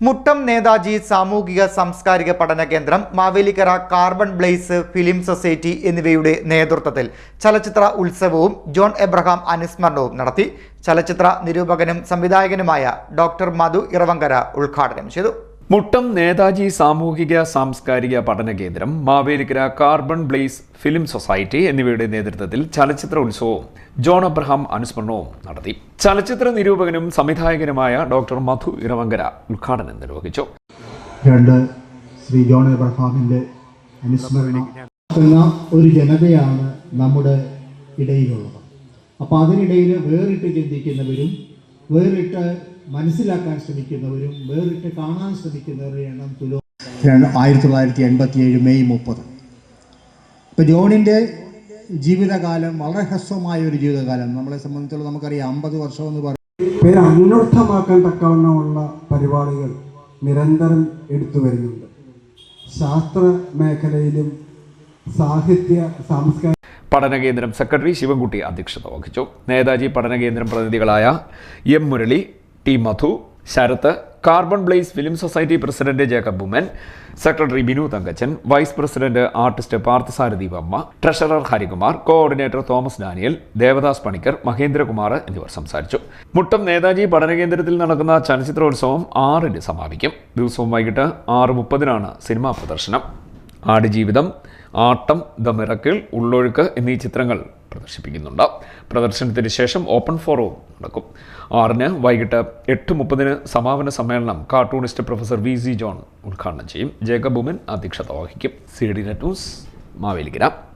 മുട്ടം നേതാജി സാമൂഹിക സാംസ്കാരിക പഠന കേന്ദ്രം Mavelikkara carbon blaze film society എന്നിവയുടെ നേതൃത്വത്തിൽ ചലച്ചിത്ര ഉത്സവവും ജോൺ എബ്രഹാം അനുസ്മരണവും നടത്തി. ചലച്ചിത്ര നിരൂപകനും സംവിധായകനുമായ ഡോക്ടർ മധു ഇറവങ്കര ഉദ്ഘാടനം ചെയ്തു. മുട്ടം നേതാജി സാമൂഹിക സാംസ്കാരിക പഠന കേന്ദ്രം Mavelikkara carbon blaze film society എന്നിവയുടെ നേതൃത്വത്തിൽ ചലച്ചിത്ര ഉത്സവവും ജോൺ അബ്രഹാം അനുസ്മരണവും നടത്തി. ചലച്ചിത്ര നിരൂപകനും സംവിധായകനുമായ ഡോക്ടർ മധു ഇറവങ്കര ഉദ്ഘാടനം നിർവഹിച്ചു. രണ്ട് ശ്രീ ജോൺ എബ്രഹാമിന്റെ അനുസ്മരണം ഒരു ജനതയാണ് നമ്മുടെ ഇടയിലുള്ളത്. അപ്പോൾ അതിനിടയിൽ വേറിട്ട് ചിന്തിക്കുന്നവരും വേറിട്ട് മനസ്സിലാക്കാൻ ശ്രമിക്കുന്നവരും വേറിട്ട് കാണാൻ ശ്രമിക്കുന്നവരുടെ എണ്ണം തുലോ ആയിരത്തി തൊള്ളായിരത്തി എൺപത്തി ഏഴ് മെയ് മുപ്പത്. ഇപ്പം ജോണിന്റെ ജീവിതകാലം വളരെ ഹ്രസ്വമായ ഒരു ജീവിതകാലം നമ്മളെ സംബന്ധിച്ചുള്ള നമുക്കറിയാം അമ്പത് വർഷം എന്ന് പറയുന്നത് പേര് അന്വർത്ഥമാക്കാൻ തക്കവണ്ണമുള്ള പരിപാടികൾ നിരന്തരം എടുത്തു വരുന്നുണ്ട്. ശാസ്ത്ര മേഖലയിലും സാഹിത്യ സാംസ്കാരിക പഠന കേന്ദ്രം സെക്രട്ടറി ശിവൻകുട്ടി അധ്യക്ഷത വഹിച്ചു. നേതാജി പഠന കേന്ദ്രം പ്രതിനിധികളായ M Murali T Madhu Sarath carbon blaze film society president Jacob Oommen secretary Binu Thankachan vice president artist Parthasarathy Varma treasurer Harikumar coordinator Thomas Daniel Devadas Panicker Mahendrakumar എന്നിവർ സംസാരിച്ചു. മുട്ടം നേതാജി പഠന കേന്ദ്രത്തിൽ നടക്കുന്ന ചലച്ചിത്രോത്സവം ആറിന് സമാപിക്കും. ദിവസവും വൈകിട്ട് ആറ് മുപ്പതിനാണ് സിനിമാ പ്രദർശനം. ആടുജീവിതം ആട്ടം ദ മിറക്കിൾ ഉള്ളൊഴുക്ക് എന്നീ ചിത്രങ്ങൾ പ്രദർശിപ്പിക്കുന്നുണ്ട്. പ്രദർശനത്തിന് ശേഷം ഓപ്പൺ ഫോറവും നടക്കും. ആറിന് വൈകിട്ട് എട്ട് മുപ്പതിന് സമാപന സമ്മേളനം cartoonist professor V C John ഉദ്ഘാടനം ചെയ്യും. ജേക്കബ് ഉമൻ അധ്യക്ഷത വഹിക്കും. C D net news Mavelikkara.